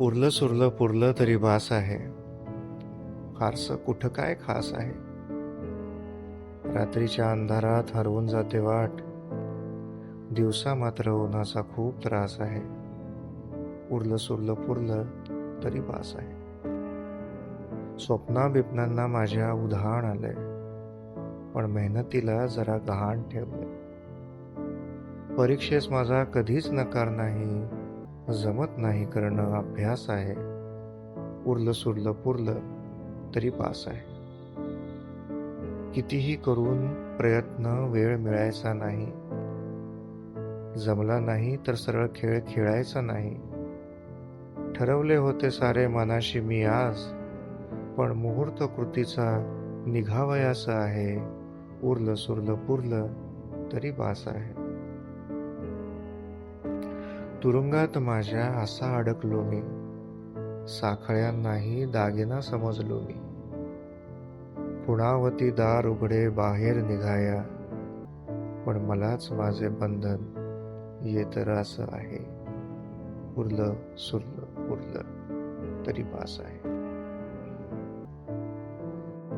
उरलं सुरलं पुरलं तरी बास आहे. फारसं कुठं काय खास आहे? रात्रीच्या अंधारात हरवून जाते वाट. दिवसा मात्र उन्हाचा खूप त्रास आहे. उरलं सुरलं पुरलं तरी बास आहे. स्वप्ना बिपनांना माझ्या उधाण आलंय. पण मेहनतीला जरा गहाण ठेवलंय. परीक्षेस माझा कधीच नकार नाही. जमत नाही करणं अभ्यास आहे. उरलं सुरलं पुरलं तरी पास आहे. कितीही करून प्रयत्न वेळ मिळायचा नाही. जमला नाही तर सरळ खेळ खेळायचा नाही. ठरवले होते सारे मनाशी मी आज पण मुहूर्त कृतीचा निघावयाचा आहे. उरलं सुरलं पुरलं तरी बास आहे. तुरुंगात माझ्या असा अडकलो मी. साखळ्यांनाही दागिना समजलो मी. पुणावती दार उघडे बाहेर निघाया. पण मलाच माझे बंधन येत असं आहे. उरलं सुरलं उरलं तरी पास आहे.